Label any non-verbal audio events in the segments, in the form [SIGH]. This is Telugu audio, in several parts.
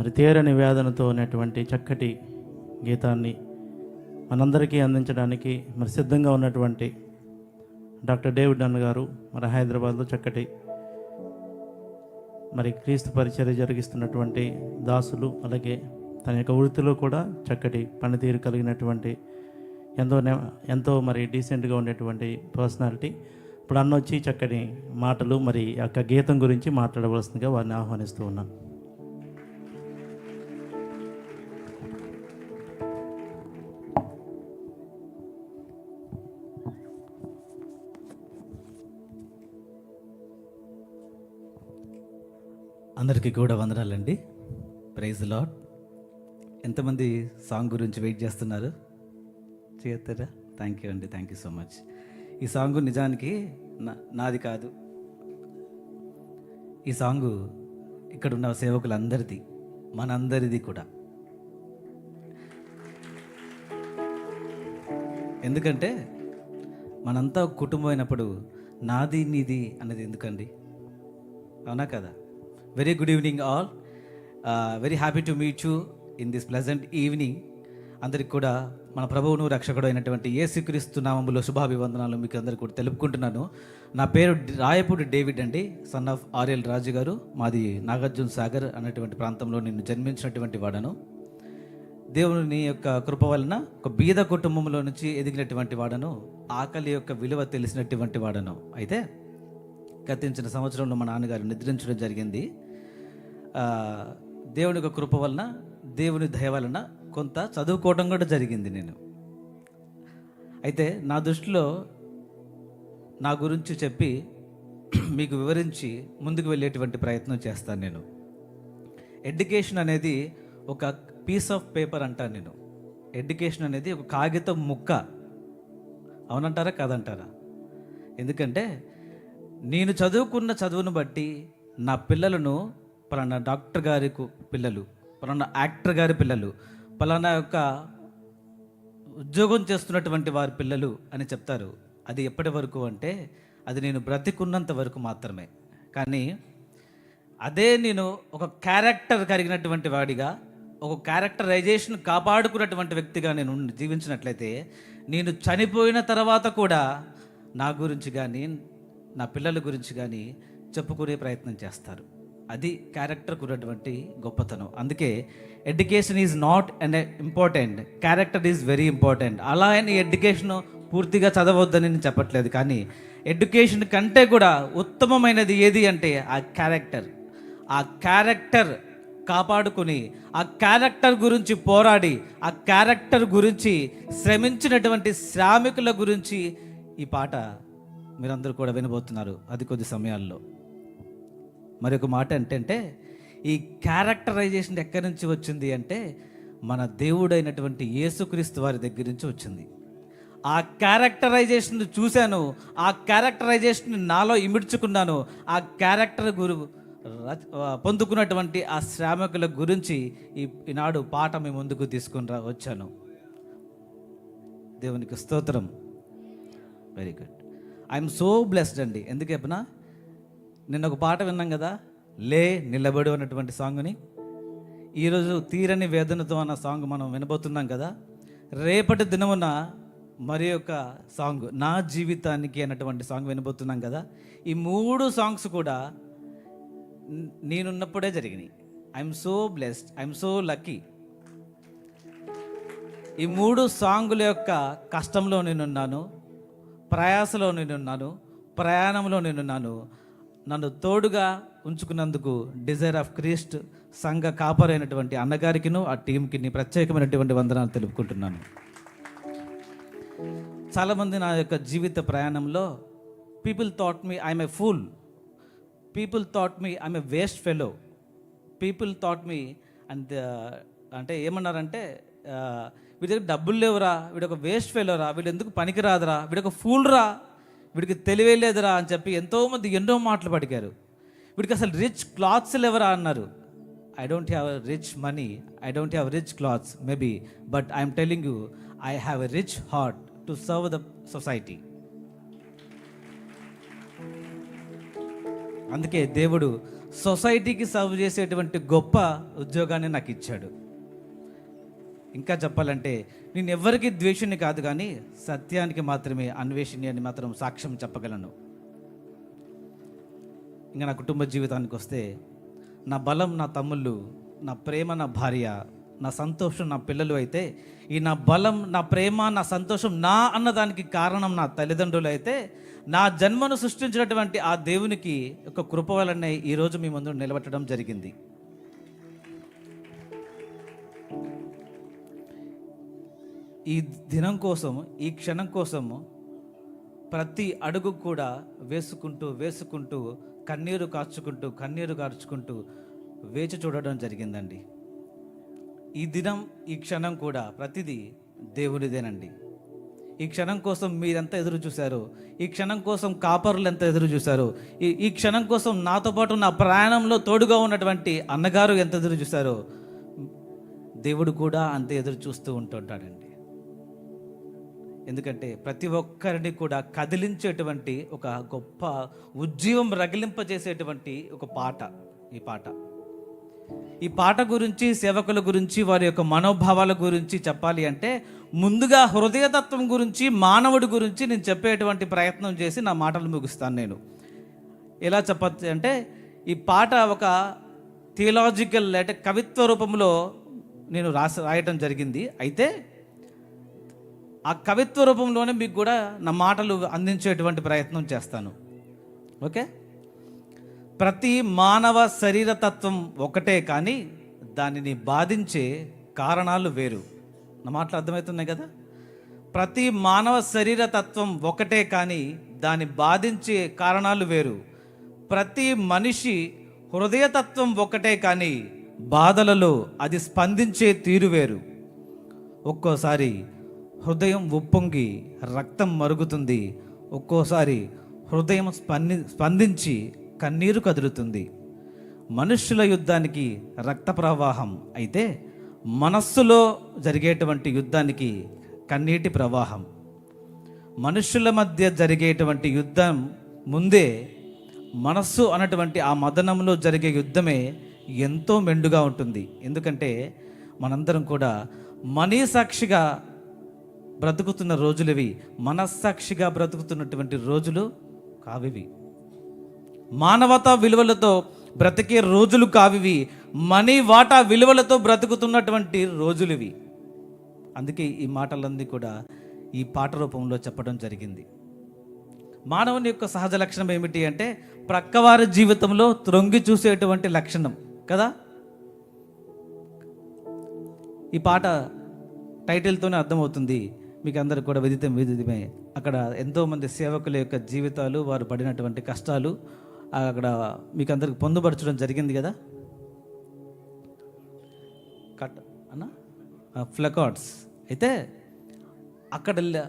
మరి తీరని వేదనతో ఉన్నటువంటి చక్కటి గీతాన్ని మనందరికీ అందించడానికి మరి సిద్ధంగా ఉన్నటువంటి డాక్టర్ డేవిడ్ అన్న గారు మరి హైదరాబాద్లో చక్కటి మరి క్రీస్తు పరిచర్య జరిగిస్తున్నటువంటి దాసులు అలాగే తన యొక్క వృత్తిలో కూడా చక్కటి పనితీరు కలిగినటువంటి ఎంతో నె- ఎంతో మరి డీసెంట్గా ఉండేటువంటి పర్సనాలిటీ. ఇప్పుడు అన్న వచ్చి చక్కటి మాటలు మరి యొక్క గీతం గురించి మాట్లాడవలసిందిగా వారిని ఆహ్వానిస్తూ ఉన్నాను. అందరికీ కూడా వందనాలండి. ప్రైజ్ లాడ్ ఎంతమంది సాంగ్ గురించి వెయిట్ చేస్తున్నారు? చేస్తారా? థ్యాంక్ యూ అండి. థ్యాంక్ యూ సో మచ్ ఈ సాంగ్ నిజానికి నా నాది కాదు. ఈ సాంగ్ ఇక్కడ ఉన్న సేవకులందరిది మనందరిది కూడా. ఎందుకంటే మనంతా కుటుంబం అయినప్పుడు నాది నీది అన్నది ఎందుకండి? అవునా కదా? Very good evening all very happy to meet you in this pleasant evening అందరికి కూడా మన ప్రభువును రక్షకుడు అయినటువంటి ఏ శ్రీక్రీస్తు నామంలో శుభాభివందనాలు మీకు అందరికీ కూడా తెలుపుకుంటున్నాను. నా పేరు రాయపూడి డేవిడ్ అండి. సన్ ఆఫ్ ఆర్ఎల్ రాజు గారు. మాది నాగార్జున సాగర్ అనేటువంటి ప్రాంతంలో నేను జన్మించినటువంటి వాడను. దేవుని యొక్క కృప వలన ఒక బీద కుటుంబంలో నుంచి ఎదిగినటువంటి వాడను. ఆకలి యొక్క విలువ తెలిసినటువంటి వాడను. అయితే గతించిన సంవత్సరంలో మా నాన్నగారు నిద్రించడం జరిగింది. దేవుని యొక్క కృప వలన దేవుని దయ వలన కొంత చదువుకోవడం కూడా జరిగింది నేను. అయితే నా దృష్టిలో నా గురించి చెప్పి [CLEARS THROAT] మీకు వివరించి ముందుకు వెళ్ళేటువంటి ప్రయత్నం చేస్తాను నేను. ఎడ్యుకేషన్ అనేది ఒక పీస్ ఆఫ్ పేపర్ అంటాను నేను. ఎడ్యుకేషన్ అనేది ఒక కాగితం ముక్క. అవునంటారా? కాదంటారా? ఎందుకంటే నేను చదువుకున్న చదువును బట్టి నా పిల్లలను పలానా డాక్టర్ గారి పిల్లలు పలానా యాక్టర్ గారి పిల్లలు పలానా యొక్క ఉద్యోగం చేస్తున్నటువంటి వారి పిల్లలు అని చెప్తారు. అది ఎప్పటి వరకు అంటే అది నేను బ్రతికున్నంత వరకు మాత్రమే. కానీ అదే నేను ఒక క్యారెక్టర్ కలిగినటువంటి వాడిగా ఒక క్యారెక్టరైజేషన్ కాపాడుకున్నటువంటి వ్యక్తిగా నేను జీవించినట్లయితే నేను చనిపోయిన తర్వాత కూడా నా గురించి కానీ నా పిల్లల గురించి కానీ చెప్పుకునే ప్రయత్నం చేస్తారు. అది క్యారెక్టర్కు ఉన్నటువంటి గొప్పతనం. అందుకే education is not and important character is very important అలా అని ఎడ్యుకేషన్ పూర్తిగా చదవద్దని నేను చెప్పట్లేదు కానీ ఎడ్యుకేషన్ కంటే కూడా ఉత్తమమైనది ఏది అంటే ఆ క్యారెక్టర్ ఆ క్యారెక్టర్ కాపాడుకుని ఆ క్యారెక్టర్ గురించి పోరాడి ఆ క్యారెక్టర్ గురించి శ్రమించినటువంటి శ్రామికుల గురించి ఈ పాట మీరందరూ కూడా వినబోతున్నారు. అది కొద్ది సమయాల్లో. మరి ఒక మాట ఏంటంటే ఈ క్యారెక్టరైజేషన్ ఎక్కడి నుంచి వచ్చింది అంటే మన దేవుడైనటువంటి యేసుక్రీస్తు వారి దగ్గర నుంచి వచ్చింది. ఆ క్యారెక్టరైజేషన్ చూశాను ఆ క్యారెక్టరైజేషన్ నాలో ఇమిడ్చుకున్నాను ఆ క్యారెక్టర్ గురు పొందుకున్నటువంటి ఆ శ్రామికుల గురించి ఈ ఈనాడు పాట మీ ముందుకు తీసుకుని రా వచ్చాను. దేవునికి స్తోత్రం. Very good I'm so blessed అండి. ఎందుకు చెప్పినా? నిన్న ఒక పాట విన్నాం కదా లే నిలబడు అన్నటువంటి సాంగ్ని. ఈరోజు తీరని వేదనతో అన్న సాంగ్ మనం వినబోతున్నాం కదా రేపటి దినమున మరి ఒక సాంగ్ నా జీవితానికి అన్నటువంటి సాంగ్ వినబోతున్నాం కదా. ఈ మూడు సాంగ్స్ కూడా నేనున్నప్పుడే జరిగినాయి. I'm so blessed I'm so lucky ఈ మూడు సాంగుల యొక్క కష్టంలో నేనున్నాను ప్రయాసలో నేనున్నాను ప్రయాణంలో నేనున్నాను నన్ను తోడుగా ఉంచుకున్నందుకు డిజైర్ ఆఫ్ క్రీస్ట్ సంఘ కాపరైనటువంటి అన్నగారికిను ఆ టీంకి నీ ప్రత్యేకమైనటువంటి వందనాలు తెలుపుకుంటున్నాను. చాలామంది నా యొక్క జీవిత ప్రయాణంలో people thought me I'm a fool people thought me I'm a waste fellow people thought me and అంటే ఏమన్నారంటే ఆ, వీడి దగ్గర డబ్బులు లేవురా వీడొక వేస్ట్ ఫెలోరా వీడు ఎందుకు పనికిరాదురా వీడొక ఒక ఫూల్ రా. వీడికి తెలివే లేదురా అని చెప్పి ఎంతోమంది ఎన్నో మాటలు పడికారు వీడికి అసలు రిచ్ క్లాత్స్ లేవరా అన్నారు. I don't have rich money I don't have rich clothes maybe but I'm telling you I have a rich heart to serve the society అందుకే దేవుడు సొసైటీకి సర్వ్ చేసేటువంటి గొప్ప ఉద్యోగాన్ని నాకు ఇచ్చాడు. ఇంకా చెప్పాలంటే నేను ఎవరికి ద్వేషుని కాదు కానీ సత్యానికి మాత్రమే అన్వేషణి అని మాత్రం సాక్ష్యం చెప్పగలను. ఇంకా నా కుటుంబ జీవితానికి వస్తే నా బలం నా తమ్ముళ్ళు నా ప్రేమ నా భార్య నా సంతోషం నా పిల్లలు అయితే ఈ నా బలం నా ప్రేమ నా సంతోషం నా అన్నదానికి కారణం నా తల్లిదండ్రులు అయితే నా జన్మను సృష్టించినటువంటి ఆ దేవునికి ఒక కృప వలనే ఈరోజు మీ ముందు నిలబెట్టడం జరిగింది. ఈ దినం కోసం ఈ క్షణం కోసము ప్రతి అడుగు కూడా వేసుకుంటూ వేసుకుంటూ కన్నీరు కార్చుకుంటూ కన్నీరు కార్చుకుంటూ వేచి చూడడం జరిగిందండి. ఈ దినం ఈ క్షణం కూడా ప్రతిదీ దేవునిదేనండి ఈ క్షణం కోసం మీరెంత ఎదురు చూశారో? ఈ క్షణం కోసం కాపరులు ఎంత ఎదురు చూశారో? ఈ ఈ క్షణం కోసం నాతో పాటు నా ప్రయాణంలో తోడుగా ఉన్నటువంటి అన్నగారు ఎంత ఎదురు చూశారో? దేవుడు కూడా అంతే ఎదురు చూస్తూ ఉంటుంటాడండి. ఎందుకంటే ప్రతి ఒక్కరిని కూడా కదిలించేటువంటి ఒక గొప్ప ఉజ్జీవం రగిలింపజేసేటువంటి ఒక పాట ఈ పాట. ఈ పాట గురించి సేవకుల గురించి వారి యొక్క మనోభావాల గురించి చెప్పాలి అంటే ముందుగా హృదయతత్వం గురించి మానవుడి గురించి నేను చెప్పేటువంటి ప్రయత్నం చేసి నా మాటలు ముగిస్తాను నేను. ఎలా చెప్పచ్చు అంటే ఈ పాట ఒక థియలాజికల్ అంటే కవిత్వ రూపంలో నేను రాసి రాయటం జరిగింది. అయితే ఆ కవిత్వ రూపంలోనే మీకు కూడా నా మాటలు అందించేటువంటి ప్రయత్నం చేస్తాను. ఓకే? ప్రతి మానవ శరీర తత్వం ఒకటే కానీ దానిని బాధించే కారణాలు వేరు. నా మాటలు అర్థమవుతున్నాయి కదా? ప్రతి మానవ శరీర తత్వం ఒకటే కానీ దాన్ని బాధించే కారణాలు వేరు. ప్రతి మనిషి హృదయతత్వం ఒకటే కానీ బాధలలో అది స్పందించే తీరు వేరు. ఒక్కోసారి హృదయం ఉప్పొంగి రక్తం మరుగుతుంది. ఒక్కోసారి హృదయం స్పంది స్పందించి కన్నీరు కదులుతుంది. మనుష్యుల యుద్ధానికి రక్త ప్రవాహం అయితే మనస్సులో జరిగేటువంటి యుద్ధానికి కన్నీటి ప్రవాహం. మనుష్యుల మధ్య జరిగేటువంటి యుద్ధం ముందే మనస్సు అన్నటువంటి ఆ మదనంలో జరిగే యుద్ధమే ఎంతో మెండుగా ఉంటుంది. ఎందుకంటే మనందరం కూడా మనీ సాక్షిగా బ్రతుకుతున్న రోజులవి మనస్సాక్షిగా బ్రతుకుతున్నటువంటి రోజులు కావివి. మానవతా విలువలతో బ్రతికే రోజులు కావివి. మనీ వాటా విలువలతో బ్రతుకుతున్నటువంటి రోజులివి. అందుకే ఈ మాటలన్నీ కూడా ఈ పాట రూపంలో చెప్పడం జరిగింది. మానవుని యొక్క సహజ లక్షణం ఏమిటి అంటే ప్రక్కవారి జీవితంలో త్రొంగి చూసేటువంటి లక్షణం కదా? ఈ పాట టైటిల్తోనే అర్థమవుతుంది. మీకు అందరికి కూడా విదితం విదితమే. అక్కడ ఎంతోమంది సేవకుల యొక్క జీవితాలు వారు పడినటువంటి కష్టాలు అక్కడ మీకు అందరికి పొందుపరచడం జరిగింది కదా? కట్ అన్న? ఫ్లకార్డ్స్ అయితే అక్కడ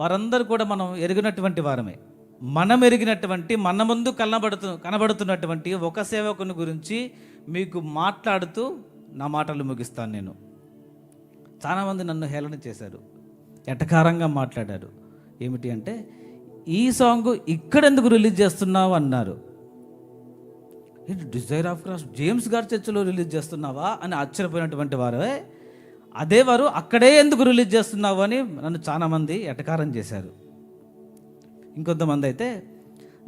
వారందరూ కూడా మనం ఎరిగినటువంటి వారమే. మనం ఎరిగినటువంటి మన ముందు కనబడుతు కనబడుతున్నటువంటి ఒక సేవకుని గురించి మీకు మాట్లాడుతూ నా మాటలు ముగిస్తాను నేను. చాలామంది నన్ను హేళన చేశారు. ఎటకారంగా మాట్లాడారు. ఏమిటి అంటే ఈ సాంగ్ ఇక్కడ ఎందుకు రిలీజ్ చేస్తున్నావు అన్నారు. డిజైర్ ఆఫ్ క్రాస్ జేమ్స్ గారి చర్చలో రిలీజ్ చేస్తున్నావా అని ఆశ్చర్యపోయినటువంటి వారే అదే వారు అక్కడే ఎందుకు రిలీజ్ చేస్తున్నావు అని నన్ను చాలామంది ఎటకారం చేశారు. ఇంకొంతమంది అయితే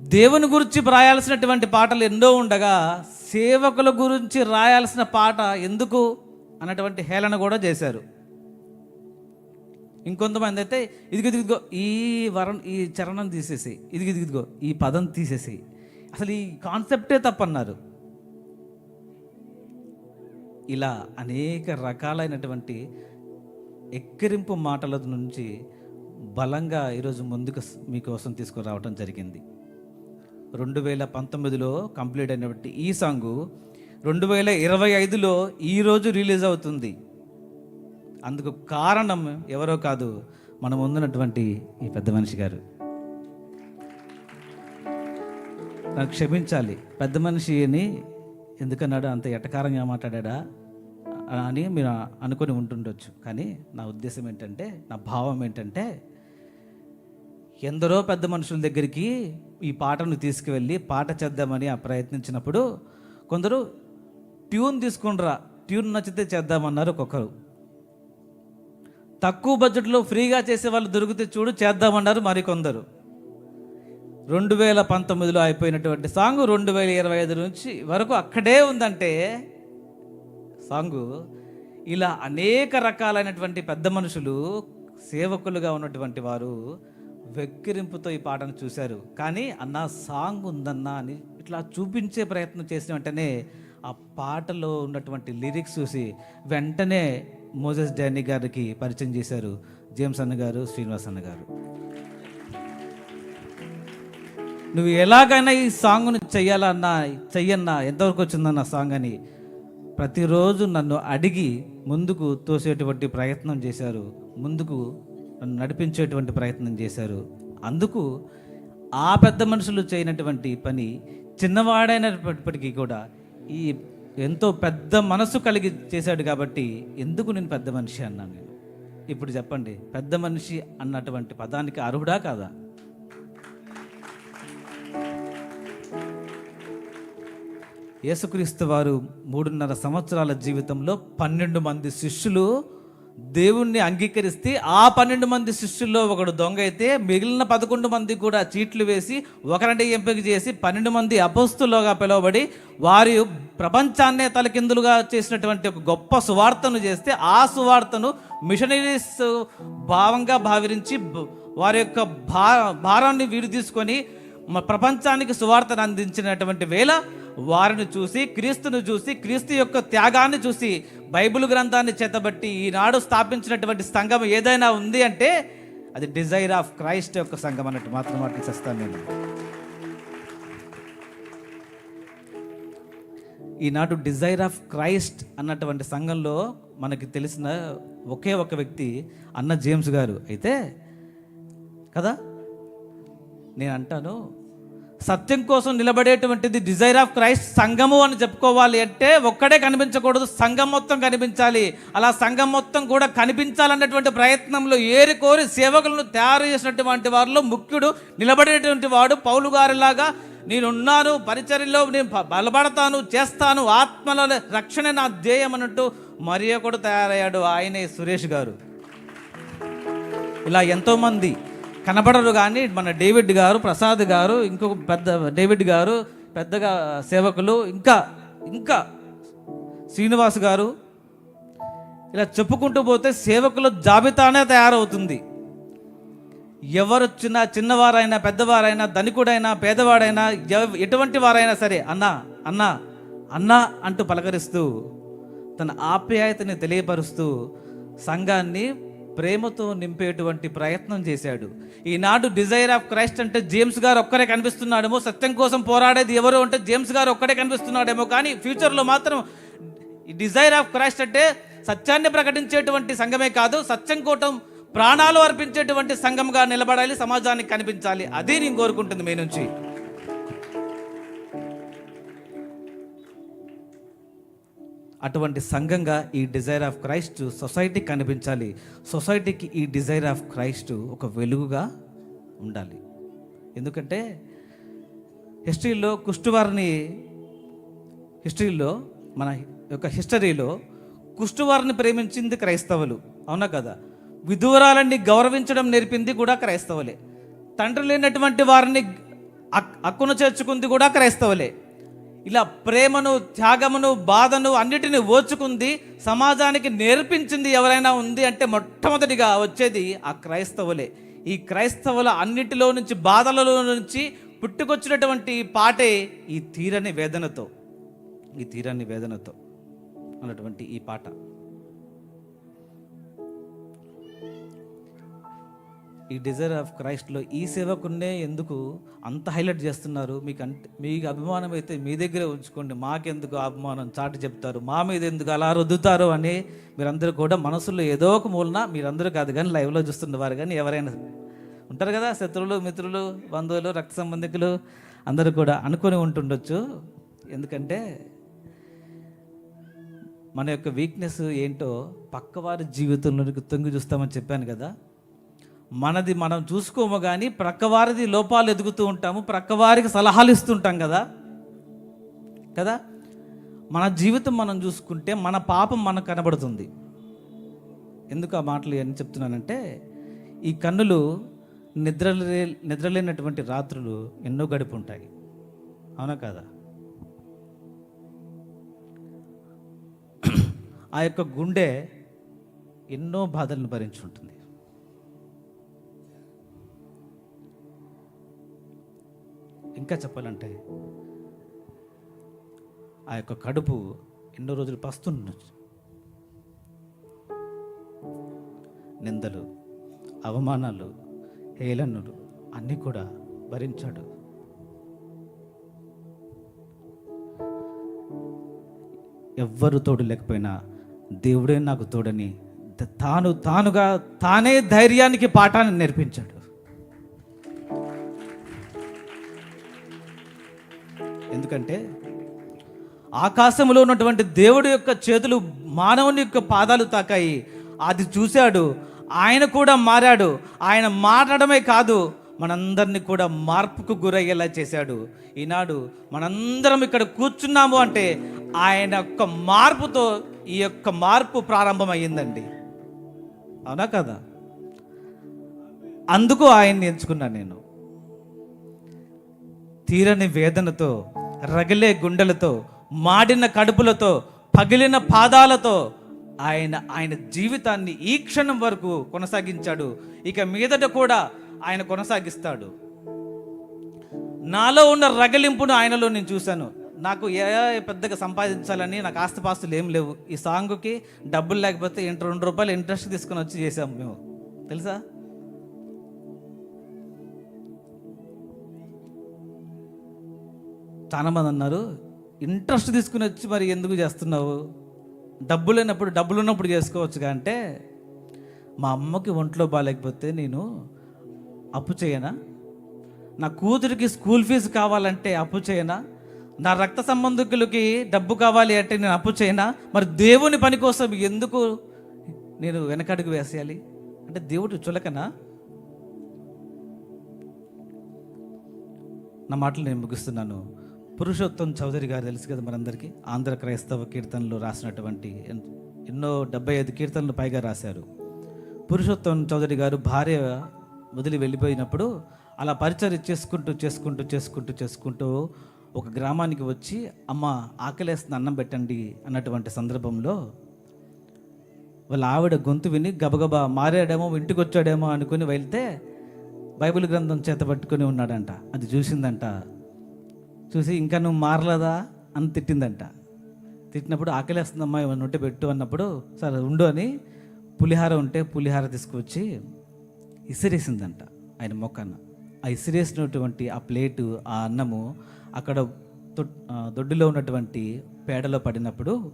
దేవుని గురించి రాయాల్సినటువంటి పాటలు ఎన్నో ఉండగా సేవకుల గురించి రాయాల్సిన పాట ఎందుకు? అన్నటువంటి హేళన కూడా చేశారు. ఇంకొంతమంది అయితే ఇదిగో ఇదిగో ఈ వరం ఈ చరణం తీసేసి ఇదిగో ఇదిగో ఈ పదం తీసేసి అసలు ఈ కాన్సెప్టే తప్పన్నారు. ఇలా అనేక రకాలైనటువంటి ఎక్కిరింపు మాటల నుంచి బలంగా ఈరోజు ముందుకు మీకోసం తీసుకురావడం జరిగింది. రెండు వేల పంతొమ్మిదిలో కంప్లీట్ అయినటువంటి ఈ సాంగు రెండు వేల ఇరవై ఐదులో ఈరోజు రిలీజ్ అవుతుంది. అందుకు కారణం ఎవరో కాదు మనం ముందున్నటువంటి ఈ పెద్ద మనిషి గారు. నాకు క్షమించాలి. పెద్ద మనిషి అని ఎందుకన్నాడు? అంత ఎటకారంగా మాట్లాడా అని మీరు అనుకొని ఉంటుండొచ్చు. కానీ నా ఉద్దేశం ఏంటంటే నా భావం ఏంటంటే ఎందరో పెద్ద మనుషుల దగ్గరికి ఈ పాటను తీసుకువెళ్ళి పాట చేద్దామని ఆ ప్రయత్నించినప్పుడు కొందరు ట్యూన్ తీసుకుండ్రా ట్యూన్ నచ్చితే చేద్దామన్నారు ఒక్కొక్కరు. తక్కువ బడ్జెట్లో ఫ్రీగా చేసే వాళ్ళు దొరికితే చూడు చేద్దామన్నారు మరికొందరు. రెండు వేల పంతొమ్మిదిలో అయిపోయినటువంటి సాంగ్ రెండు వేల ఇరవై ఐదు నుంచి వరకు అక్కడే ఉందంటే సాంగు ఇలా అనేక రకాలైనటువంటి పెద్ద మనుషులు సేవకులుగా ఉన్నటువంటి వారు వెక్కిరింపుతో ఈ పాటను చూశారు. కానీ అన్న సాంగ్ ఉందన్నా అని ఇట్లా చూపించే ప్రయత్నం చేసిన వెంటనే ఆ పాటలో ఉన్నటువంటి లిరిక్స్ చూసి వెంటనే మోజెస్ డానీ గారికి పరిచయం చేశారు జేమ్స్ అన్న గారు శ్రీనివాస్ అన్న గారు నువ్వు ఎలాగైనా ఈ సాంగ్ను చెయ్యాలన్నా చెయ్యన్నా ఎంతవరకు వచ్చిందన్న సాంగ్ అని ప్రతిరోజు నన్ను అడిగి ముందుకు తోసేటువంటి ప్రయత్నం చేశారు ముందుకు నన్ను నడిపించేటువంటి ప్రయత్నం చేశారు. అందుకు ఆ పెద్ద మనుషులు చేయనటువంటి పని చిన్నవాడైనప్పటికీ కూడా ఈ ఎంతో పెద్ద మనసు కలిగి చేశాడు కాబట్టి ఎందుకు నేను పెద్ద మనిషి అన్నాను నేను? ఇప్పుడు చెప్పండి పెద్ద మనిషి అన్నటువంటి పదానికి అర్హుడా కాదా? యేసుక్రీస్తు వారు మూడున్నర సంవత్సరాల జీవితంలో పన్నెండు మంది శిష్యులు దేవుణ్ణి అంగీకరిస్తే ఆ పన్నెండు మంది శిష్యుల్లో ఒకడు దొంగ అయితే మిగిలిన పదకొండు మంది కూడా చీట్లు వేసి ఒకరంటే ఎంపిక చేసి పన్నెండు మంది అపస్తులుగా పిలువబడి వారి ప్రపంచాన్నే తలకిందులుగా చేసినటువంటి ఒక గొప్ప సువార్తను చేస్తే ఆ సువార్తను మిషనరీస్ భావంగా భావించి వారి యొక్క భా భారాన్ని వీడు తీసుకొని ప్రపంచానికి సువార్తను అందించినటువంటి వేళ వారిని చూసి క్రీస్తును చూసి క్రీస్తు యొక్క త్యాగాన్ని చూసి బైబిల్ గ్రంథాన్ని చేతబట్టి ఈనాడు స్థాపించినటువంటి సంఘం ఏదైనా ఉంది అంటే అది డిజైర్ ఆఫ్ క్రైస్ట్ యొక్క సంఘం అన్నట్టు మాత్రం మాట్లాడిస్తాను నేను. ఈనాడు డిజైర్ ఆఫ్ క్రైస్ట్ అన్నటువంటి సంఘంలో మనకి తెలిసిన ఒకే ఒక వ్యక్తి అన్న జేమ్స్ గారు. అయితే కదా? నేను అంటాను సత్యం కోసం నిలబడేటువంటిది డిజైర్ ఆఫ్ క్రైస్ట్ సంఘము అని చెప్పుకోవాలి అంటే ఒక్కడే కనిపించకూడదు సంఘం మొత్తం కనిపించాలి. అలా సంఘం మొత్తం కూడా కనిపించాలన్నటువంటి ప్రయత్నంలో ఏరి కోరి సేవకులను తయారు చేసినటువంటి వారిలో ముఖ్యుడు నిలబడేటువంటి వాడు పౌలు గారిలాగా నేనున్నాను పరిచర్యలో నేను బలపడతాను చేస్తాను ఆత్మల రక్షణ నా ధ్యేయం అన్నట్టు మరి ఒకడు తయారయ్యాడు ఆయనే సురేష్ గారు. ఇలా ఎంతోమంది కనబడరు కానీ మన డేవిడ్ గారు ప్రసాద్ గారు ఇంకొక పెద్ద డేవిడ్ గారు పెద్దగా సేవకులు ఇంకా ఇంకా శ్రీనివాస్ గారు ఇలా చెప్పుకుంటూ పోతే సేవకుల జాబితానే తయారవుతుంది. ఎవరొచ్చినా చిన్నవారైనా పెద్దవారైనా ధనికుడైనా పేదవాడైనా ఎవ- ఎటువంటి వారైనా సరే అన్నా అన్నా అన్నా అంటూ పలకరిస్తూ తన ఆప్యాయతని తెలియపరుస్తూ సంఘాన్ని ప్రేమతో నింపేటువంటి ప్రయత్నం చేశాడు. ఈనాడు డిజైర్ ఆఫ్ క్రైస్ట్ అంటే జేమ్స్ గారు ఒక్కరే కనిపిస్తున్నాడేమో సత్యం కోసం పోరాడేది ఎవరు అంటే జేమ్స్ గారు ఒక్కడే కనిపిస్తున్నాడేమో కానీ ఫ్యూచర్లో మాత్రం డిజైర్ ఆఫ్ క్రైస్ట్ అంటే సత్యాన్ని ప్రకటించేటువంటి సంఘమే కాదు సత్యం కోటం ప్రాణాలు అర్పించేటువంటి సంఘంగా నిలబడాలి సమాజానికి కనిపించాలి. అదే నేను కోరుకుంటుంది మీ నుంచి. అటువంటి సంఘంగా ఈ డిజైర్ ఆఫ్ క్రైస్ట్ సొసైటీకి కనిపించాలి. సొసైటీకి ఈ డిజైర్ ఆఫ్ క్రైస్ట్ ఒక వెలుగుగా ఉండాలి. ఎందుకంటే హిస్టరీలో కుష్టివారిని హిస్టరీలో మన యొక్క హిస్టరీలో కుష్టివారిని ప్రేమించింది క్రైస్తవులు. అవునా కదా? విధువరాలని గౌరవించడం నేర్పింది కూడా క్రైస్తవులే. తండ్రి లేనటువంటి వారిని అక్- చేర్చుకుంది కూడా క్రైస్తవులే. ఇలా ప్రేమను త్యాగమును బాధను అన్నిటిని ఓచుకుంది సమాజానికి నేర్పించింది ఎవరైనా ఉంది అంటే మొట్టమొదటిగా వచ్చేది ఆ క్రైస్తవులే. ఈ క్రైస్తవుల అన్నిటిలో నుంచి బాధలలో నుంచి పుట్టుకొచ్చినటువంటి పాటే ఈ తీరని వేదనతో. ఈ తీరని వేదనతో. అన్నటువంటి ఈ పాట. ఈ డిజైర్ ఆఫ్ క్రైస్ట్లో ఈ సేవకున్నే ఎందుకు అంత హైలైట్ చేస్తున్నారు? మీకు అంటే మీకు అభిమానం అయితే మీ దగ్గరే ఉంచుకోండి. మాకెందుకు అభిమానం? చాటి చెప్తారు. మా మీద ఎందుకు అలా రుద్దుతారు అని మీరందరూ కూడా మనసులో ఏదో ఒక మూలన మీరందరూ కాదు కానీ లైవ్లో చూస్తున్న వారు కానీ ఎవరైనా ఉంటారు కదా? శత్రువులు మిత్రులు బంధువులు రక్త సంబంధికులు అందరూ కూడా అనుకొని ఉంటుండొచ్చు. ఎందుకంటే మన యొక్క వీక్నెస్ ఏంటో పక్కవారి జీవితంలోనికి తొంగి చూస్తామని చెప్పాను కదా? మనది మనం చూసుకోము కానీ ప్రక్కవారిది లోపాలు ఎదుగుతూ ఉంటాము ప్రక్కవారికి సలహాలు ఇస్తుంటాం కదా? కదా? మన జీవితం మనం చూసుకుంటే మన పాపం మనకు కనబడుతుంది. ఎందుకు ఆ మాటలు అని చెప్తున్నానంటే ఈ కన్నులు నిద్రలే నిద్రలేనటువంటి రాత్రులు ఎన్నో గడిపి ఉంటాయి అవునా కదా? ఆ యొక్క గుండె ఎన్నో బాధలను భరించి ఉంటుంది ఇంకా చెప్పాలంటే ఆ యొక్క కడుపు ఎన్నో రోజులు పస్తుండొచ్చు నిందలు అవమానాలు హేళనులు అన్నీ కూడా భరించాడు. ఎవ్వరు తోడు లేకపోయినా దేవుడే నాకు తోడని తాను తానుగా తానే ధైర్యానికి పాఠాన్ని నేర్పించాడు. ఎందుకంటే ఆకాశంలో ఉన్నటువంటి దేవుడి యొక్క చేతులు మానవుని యొక్క పాదాలు తాకాయి. అది చూశాడు. ఆయన కూడా మారాడు. ఆయన మారడమే కాదు మనందరినీ కూడా మార్పుకు గురయ్యేలా చేశాడు. ఈనాడు మనందరం ఇక్కడ కూర్చున్నాము అంటే ఆయన యొక్క మార్పుతో ఈ యొక్క మార్పు ప్రారంభమయ్యిందండి. అవునా కదా? అందుకు ఆయన్ని ఎంచుకున్నాను నేను. తీరని వేదనతో రగిలే గుండెలతో మాడిన కడుపులతో పగిలిన పాదాలతో ఆయన ఆయన జీవితాన్ని ఈ క్షణం వరకు కొనసాగించాడు. ఇక మీదట కూడా ఆయన కొనసాగిస్తాడు. నాలో ఉన్న రగలింపును ఆయనలో నేను చూశాను. నాకు ఏ పెద్దగా సంపాదించాలని నాకు ఆస్తిపాస్తులు ఏం లేవు. ఈ సాంగ్కి డబ్బులు లేకపోతే ఇంట రెండు రూపాయలు ఇంట్రెస్ట్ తీసుకొని వచ్చి చేసాము మేము. తెలుసా? చాలామంది అన్నారు ఇంట్రెస్ట్ తీసుకుని వచ్చి మరి ఎందుకు చేస్తున్నావు? డబ్బు లేనప్పుడు డబ్బులు ఉన్నప్పుడు చేసుకోవచ్చుగా అంటే మా అమ్మకి ఒంట్లో బాగాలేకపోతే నేను అప్పు చేయనా? నా కూతురికి స్కూల్ ఫీజు కావాలంటే అప్పు చేయనా? నా రక్త సంబంధికులకి డబ్బు కావాలి అంటే నేను అప్పు చేయనా? మరి దేవుని పని కోసం ఎందుకు నేను వెనకడుగు వేసేయాలి? అంటే దేవుడు చులకనా? నా మాటలు నేను ముగిస్తున్నాను. పురుషోత్తం చౌదరి గారు తెలుసు కదా మనందరికీ. ఆంధ్ర క్రైస్తవ కీర్తనలు రాసినటువంటి ఎన్నో డెబ్బై ఐదు కీర్తనలు పైగా రాశారు. పురుషోత్తం చౌదరి గారు భార్య వదిలి వెళ్ళిపోయినప్పుడు అలా పరిచయం చేసుకుంటూ చేసుకుంటూ చేసుకుంటూ చేసుకుంటూ ఒక గ్రామానికి వచ్చి అమ్మ ఆకలేస్తుంది అన్నం పెట్టండి అన్నటువంటి సందర్భంలో వాళ్ళ ఆవిడ గొంతు విని గబగబా మారాడేమో ఇంటికి వచ్చాడేమో అనుకుని వెళ్తే బైబిల్ గ్రంథం చేత పట్టుకొని ఉన్నాడంట. అది చూసిందంట చూసి ఇంకా నువ్వు మారలేదా అని తిట్టిందంట. తిట్టినప్పుడు ఆకలేస్తుందమ్మా ఏమన్నా ఉంటే పెట్టు అన్నప్పుడు సరే ఉండు అని పులిహార ఉంటే పులిహార తీసుకువచ్చి ఇసిరేసిందంట ఆయన మొక్కన ఆ ఇసిరేసినటువంటి ఆ ప్లేటు ఆ అన్నము అక్కడ దొడ్డులో ఉన్నటువంటి పేడలో పడినప్పుడు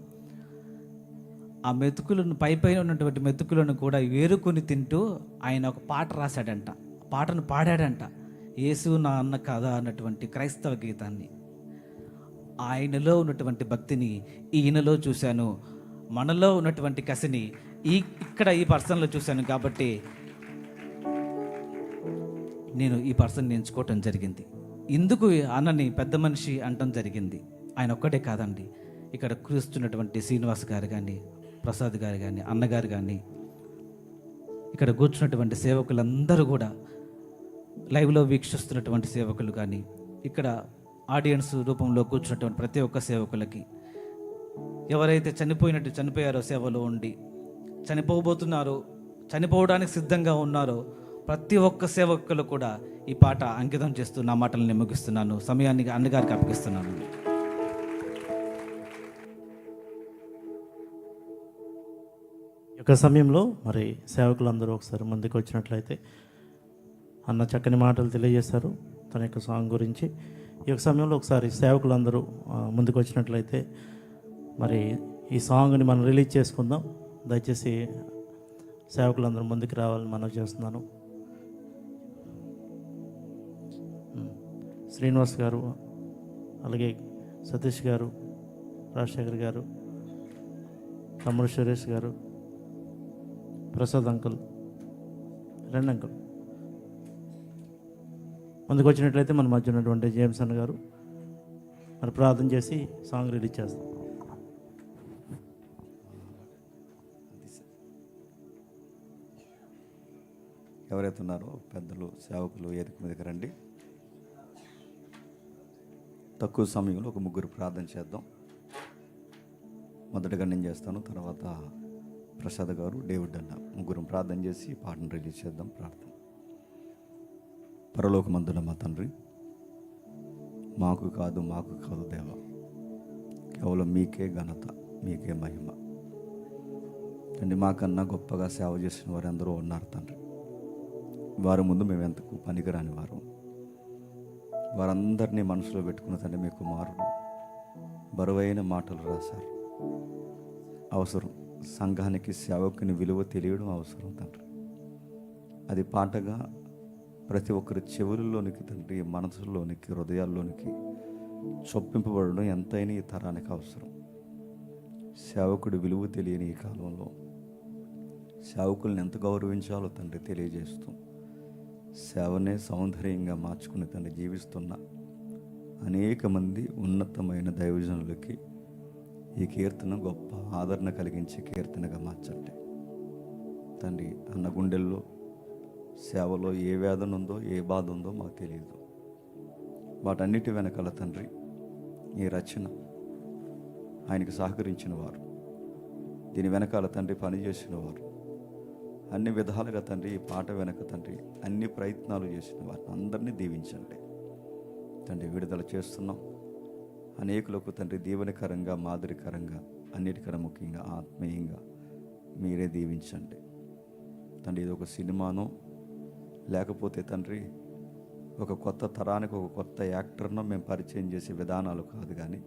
ఆ మెతుకులను పై పైన ఉన్నటువంటి మెతుకులను కూడా వేరుకొని తింటూ ఆయన ఒక పాట రాశాడంట. పాటను పాడాడంట. యేసు నా అన్న కాదా అన్నటువంటి క్రైస్తవ గీతాన్ని. ఆయనలో ఉన్నటువంటి భక్తిని ఈయనలో చూశాను. మనలో ఉన్నటువంటి కసిని ఈ ఇక్కడ ఈ పర్సన్లో చూశాను కాబట్టి నేను ఈ పర్సన్ని ఎంచుకోవటం జరిగింది. ఇందుకు అన్నని పెద్ద మనిషి అంటం జరిగింది. ఆయన ఒక్కటే కాదండి. ఇక్కడ కూర్చున్నటువంటి శ్రీనివాస్ గారు కానీ ప్రసాద్ గారు కానీ అన్నగారు కానీ ఇక్కడ కూర్చున్నటువంటి సేవకులందరూ కూడా లైవ్లో వీక్షిస్తున్నటువంటి సేవకులు కానీ ఇక్కడ ఆడియన్స్ రూపంలో కూర్చున్నటువంటి ప్రతి ఒక్క సేవకులకి ఎవరైతే చనిపోయినట్టు చనిపోయారో సేవలో ఉండి చనిపోబోతున్నారో చనిపోవడానికి సిద్ధంగా ఉన్నారో ప్రతి ఒక్క సేవకులు కూడా ఈ పాట అంకితం చేస్తూ నా మాటలను ముగిస్తున్నాను. సమయానికి అన్నగారికి అప్పగిస్తున్నాను. యొక్క సమయంలో మరి సేవకులందరూ ఒకసారి ముందుకు వచ్చినట్లయితే అన్న చక్కని మాటలు తెలియజేశారు తన యొక్క సాంగ్ గురించి. ఈ యొక్క సమయంలో ఒకసారి సేవకులందరూ ముందుకు వచ్చినట్లయితే మరి ఈ సాంగ్ని మనం రిలీజ్ చేసుకుందాం. దయచేసి సేవకులందరూ ముందుకు రావాలని మనం చేస్తున్నాను. శ్రీనివాస్ గారు అలాగే సతీష్ గారు రాజశేఖర్ గారు తమ్ముడు సురేష్ గారు ప్రసాద్ అంకుల్ రెండు అంకుల్. ముందుకు వచ్చినట్లయితే మన మధ్య ఉన్నటువంటి జేమ్స్ అన్న గారు మరి ప్రార్థన చేసి సాంగ్ రిలీజ్ చేస్తాం. ఎవరైతే ఉన్నారో పెద్దలు సేవకులు ఏదిక మీదకి రండి. తక్కువ సమయంలో ఒక ముగ్గురు ప్రార్థన చేద్దాం. మొదటగా నేను చేస్తాను తర్వాత ప్రసాద్ గారు డేవిడ్ అన్న ముగ్గురు ప్రార్థన చేసి పాటను రిలీజ్ చేద్దాం ప్రార్థన. పరలోకమందున మా తండ్రి. మాకు కాదు మాకు కాదు దేవ. కేవలం మీకే ఘనత మీకే మహిమ. తండ్రి మాకన్నా గొప్పగా సేవ చేసిన వారు ఎందరో ఉన్నారు తండ్రి. వారి ముందు మేము ఎంతకు పనికిరాని వారు. వారందరినీ మనసులో పెట్టుకున్న తండ్రి మీ కుమారుడు బరువైన మాటలు రాశారు. అవసరం సంఘానికి సేవకుని విలువ తెలియడం అవసరం తండ్రి. అది పాటగా ప్రతి ఒక్కరి చెవులలోనికి తండ్రి మనసుల్లోనికి హృదయాల్లోనికి చొప్పింపబడడం ఎంతైనా ఈ తరానికి అవసరం. సేవకుడి విలువ తెలియని ఈ కాలంలో సేవకుల్ని ఎంత గౌరవించాలో తండ్రి తెలియజేస్తూ సేవనే సౌందర్యంగా మార్చుకుని తండ్రి జీవిస్తున్న అనేక మంది ఉన్నతమైన దైవజనులకి ఈ కీర్తన గొప్ప ఆదరణ కలిగించే కీర్తనగా మార్చండి. తండ్రి అన్న గుండెల్లో సేవలో ఏ వేదన ఉందో ఏ బాధ ఉందో మాకు తెలియదు వాటన్నిటి వెనకాల తండ్రి ఈ రచన ఆయనకు సహకరించిన వారు దీని వెనకాల తండ్రి పనిచేసిన వారు అన్ని విధాలుగా తండ్రి ఈ పాట వెనక తండ్రి అన్ని ప్రయత్నాలు చేసిన వారిని అందరినీ దీవించండి. తండ్రి విడుదల చేస్తున్నాం. అనేకులకు తండ్రి దీవెనకరంగా మాదిరికరంగా అన్నిటికన్నా ముఖ్యంగా ఆత్మీయంగా మీరే దీవించండి. తండ్రి ఇది ఒక సినిమానో లేకపోతే తండ్రి ఒక కొత్త తరానికి ఒక కొత్త యాక్టర్ను మేము పరిచయం చేసే విధానాలు కాదు కానీ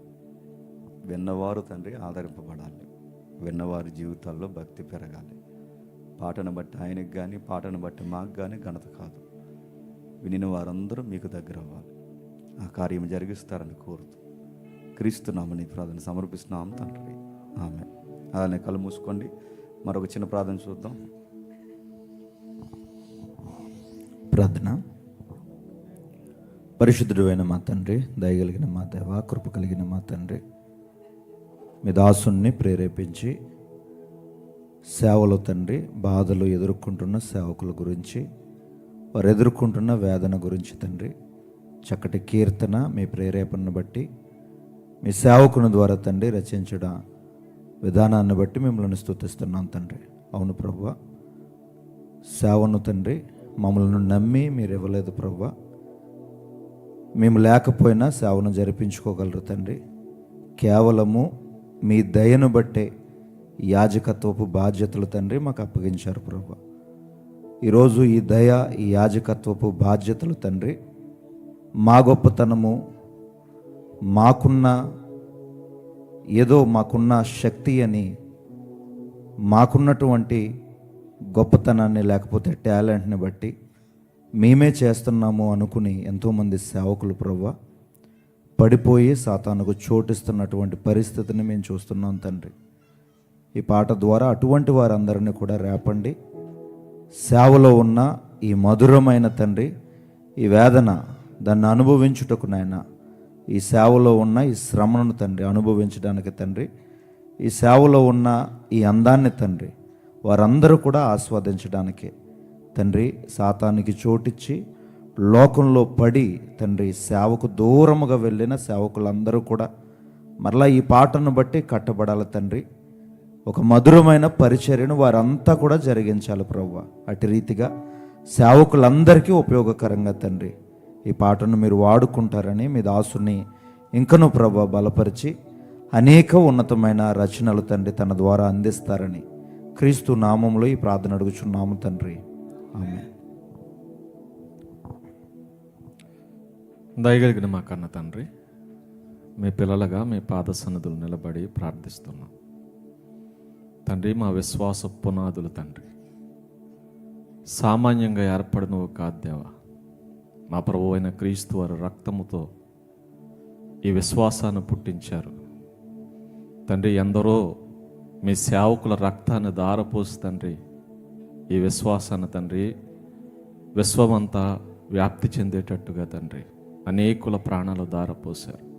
విన్నవారు తండ్రి ఆదరింపబడాలి. విన్నవారి జీవితాల్లో భక్తి పెరగాలి. పాటను బట్టి ఆయనకు కానీ పాటను బట్టి మాకు కానీ ఘనత కాదు. వినిన వారందరూ మీకు దగ్గర అవ్వాలి. ఆ కార్యం జరిగిస్తారని కోరుతూ క్రీస్తున్నామని ప్రార్థన సమర్పిస్తున్నాం తండ్రి. ఆమె అలానే కళ్ళు మూసుకోండి. మరొక చిన్న ప్రార్థన చూద్దాం. ప్రార్థన. పరిశుద్ధుడు అయిన మా తండ్రి దయగలిగిన మా దేవ కృప కలిగిన మా తండ్రి మీ దాసుని ప్రేరేపించి సేవలో తండ్రి బాధలు ఎదుర్కొంటున్న సేవకుల గురించి వారు ఎదుర్కొంటున్న వేదన గురించి తండ్రి చక్కటి కీర్తన మీ ప్రేరేపణను బట్టి మీ సేవకుని ద్వారా తండ్రి రచించడం విధానాన్ని బట్టి మిమ్మల్ని స్థుతిస్తున్నాం తండ్రి. అవును ప్రభు సేవను తండ్రి మమ్మల్ని నమ్మి మీరు ఇవ్వలేదు ప్రభా. మేము లేకపోయినా సేవను జరిపించుకోగలరు తండ్రి. కేవలము మీ దయను బట్టే యాజకత్వపు బాధ్యతలు తండ్రి మాకు అప్పగించారు ప్రభా. ఈరోజు ఈ దయ ఈ యాజకత్వపు బాధ్యతలు తండ్రి మా గొప్పతనము మాకున్న ఏదో మాకున్న శక్తి అని మాకున్నటువంటి గొప్పతనాన్ని లేకపోతే టాలెంట్ని బట్టి మేమే చేస్తున్నాము అనుకుని ఎంతోమంది సేవకులు ప్రవ్వ పడిపోయి సాతానుకు చోటిస్తున్నటువంటి పరిస్థితిని మేము చూస్తున్నాం తండ్రి. ఈ పాట ద్వారా అటువంటి వారందరినీ కూడా రేపండి. సేవలో ఉన్న ఈ మధురమైన తండ్రి ఈ వేదన దాన్ని అనుభవించుటకు నాయన ఈ సేవలో ఉన్న ఈ శ్రమను తండ్రి అనుభవించడానికి తండ్రి ఈ సేవలో ఉన్న ఈ అందాన్ని తండ్రి వారందరూ కూడా ఆస్వాదించడానికి. తండ్రి సాతానికి చోటిచ్చి లోకంలో పడి తండ్రి సేవకు దూరముగా వెళ్ళిన సేవకులందరూ కూడా మరలా ఈ పాటను బట్టి కట్టబడాలి తండ్రి. ఒక మధురమైన పరిచర్యను వారంతా కూడా జరిగించాలి ప్రవ్వ. అటు రీతిగా సేవకులందరికీ ఉపయోగకరంగా తండ్రి. ఈ పాటను మీరు వాడుకుంటారని మీ దాసుని ఇంకనూ ప్రభ బలపరిచి అనేక ఉన్నతమైన రచనలు తండ్రి తన ద్వారా అందిస్తారని క్రీస్తు నామంలో ఈ ప్రార్థన అడుగుచున్నాము తండ్రి. ఆమె దయగలిగిన మా కన్న తండ్రి మీ పిల్లలుగా మీ పాద సన్నదులు నిలబడి ప్రార్థిస్తున్నాం. తండ్రి మా విశ్వాస పునాదులు తండ్రి సామాన్యంగా ఏర్పడిన ఒక దేవ. మా ప్రభు అయిన క్రీస్తు వారి రక్తముతో ఈ విశ్వాసాన్ని పుట్టించారు. తండ్రి ఎందరో మీ సేవకుల రక్తాన్ని దారపోసి తండ్రి. ఈ విశ్వాసాన్ని తండ్రి విశ్వమంతా వ్యాప్తి చెందేటట్టుగా తండ్రి. అనేకుల ప్రాణాలు దారపోశారు.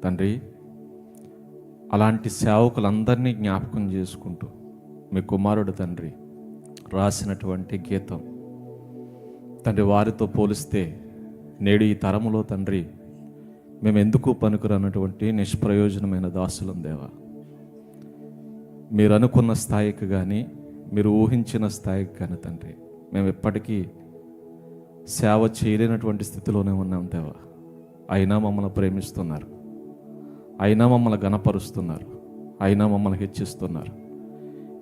తండ్రి అలాంటి సేవకులందరినీ జ్ఞాపకం చేసుకుంటూ మీ కుమారుడు తండ్రి రాసినటువంటి గీతం. తండ్రి వారితో పోలిస్తే నేడు ఈ తరములో తండ్రి మేము ఎందుకు పనికిరన్నటువంటి నిష్ప్రయోజనమైన దాసులం దేవా. మీరు అనుకున్న స్థాయికి కానీ మీరు ఊహించిన స్థాయికి కానీ తండ్రి మేము ఎప్పటికీ సేవ చేయలేనటువంటి స్థితిలోనే ఉన్నాం దేవా. అయినా మమ్మల్ని ప్రేమిస్తున్నారు. అయినా మమ్మల్ని గణపరుస్తున్నారు. అయినా మమ్మల్ని హెచ్చిస్తున్నారు.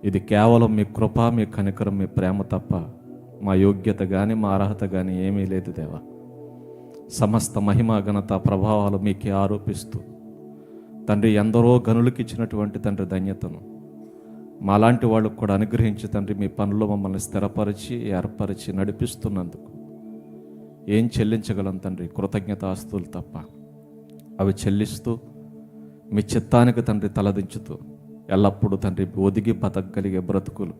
ఇది కేవలం మీ కృప మీ కనికరం మీ ప్రేమ తప్ప మా యోగ్యత కానీ మా అర్హత కానీ ఏమీ లేదు దేవా. సమస్త మహిమ ఘనత ప్రభావాలు మీకే ఆరోపిస్తూ తండ్రి ఎందరో గనులకి ఇచ్చినటువంటి తండ్రి ధన్యతను మాలాంటి వాళ్ళకు కూడా అనుగ్రహించి తండ్రి మీ పనుల్లో మమ్మల్ని స్థిరపరిచి ఏర్పరిచి నడిపిస్తున్నందుకు. ఏం చెల్లించగలం తండ్రి? కృతజ్ఞత ఆస్తులు తప్ప. అవి చెల్లిస్తూ మీ చిత్తానికి తండ్రి తలదించుతూ ఎల్లప్పుడూ తండ్రి ఒదిగి బతకగలిగే బ్రతుకులు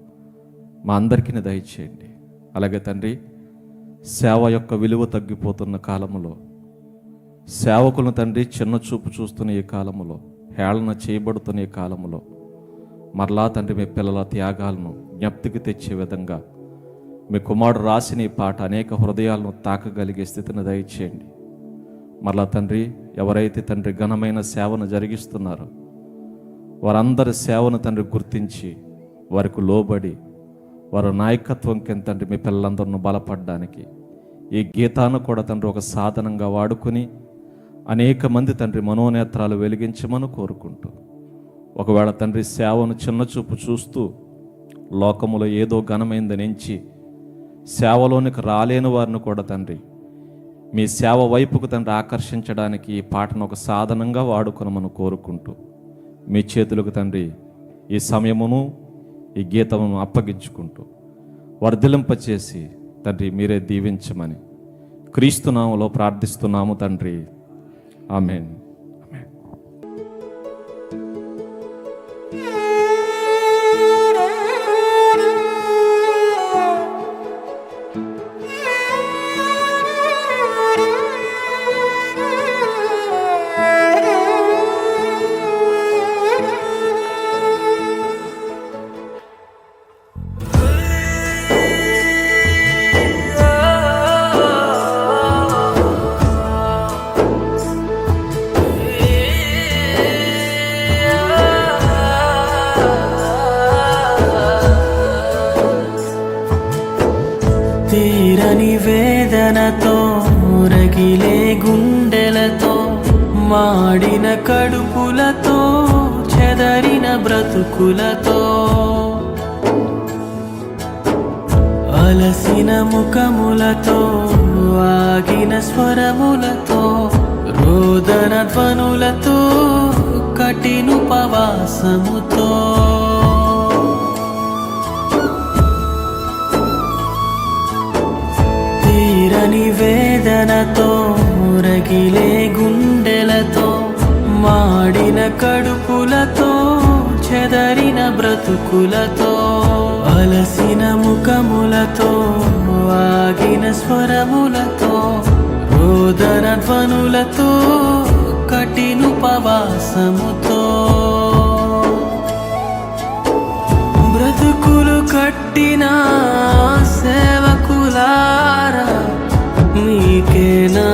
మా అందరికీ దయచేయండి. అలాగే తండ్రి సేవ యొక్క విలువ తగ్గిపోతున్న కాలంలో సేవకులను తండ్రి చిన్న చూపు చూస్తున్న ఈ కాలములో హేళన చేయబడుతున్న ఈ కాలంలో మరలా తండ్రి మీ పిల్లల త్యాగాలను జ్ఞప్తికి తెచ్చే విధంగా మీ కుమారుడు రాసిన ఈ పాట అనేక హృదయాలను తాకగలిగే స్థితిని దయచేయండి. మరలా తండ్రి ఎవరైతే తండ్రి ఘనమైన సేవను జరిగిస్తున్నారో వారందరి సేవను తండ్రి గుర్తించి వారికి లోబడి వారి నాయకత్వం కింద తండ్రి మీ పిల్లలందరిని బలపడడానికి ఈ గీతాను కూడా తండ్రి ఒక సాధనంగా వాడుకుని అనేక మంది తండ్రి మనోనేత్రాలు వెలిగించమని కోరుకుంటూ ఒకవేళ తండ్రి సేవను చిన్న చూపు చూస్తూ లోకములో ఏదో ఘనమైందని ఎంచి సేవలోనికి రాలేని వారిని కూడా తండ్రి మీ సేవ వైపుకు తండ్రి ఆకర్షించడానికి ఈ పాటను ఒక సాధనంగా వాడుకునమని కోరుకుంటూ మీ చేతులకు తండ్రి ఈ సమయమును ఈ గీతమును అప్పగించుకుంటూ వర్ధిలింపచేసి తండ్రి మీరే దీవించమని క్రీస్తునామలో ప్రార్థిస్తున్నాము తండ్రి. ఆమెన్. కడుపులతో చెదరిన బ్రతుకులతో. అలసిన ముఖములతో ఆగిన స్వరములతో రోదన ధ్వనులతో కఠినుపవాసముతో తీరని వేదనతో రగిలే గుండెలతో మాడిన కడుపులతో చెదరిన బ్రతుకులతో అలసిన ముఖములతో ఆగిన స్వరములతో రోదన ధ్వనులతో కఠినుపవాసముతో బ్రతుకులు కట్టిన సేవకులారా మీకేనా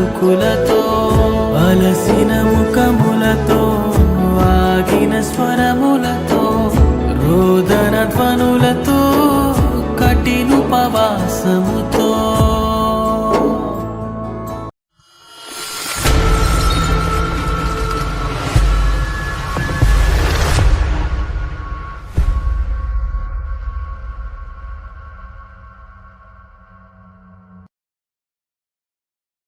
బ్రతుకులతో అలసిన ముఖములతో ఆగిన స్వరములతో రోదన ధ్వనులతో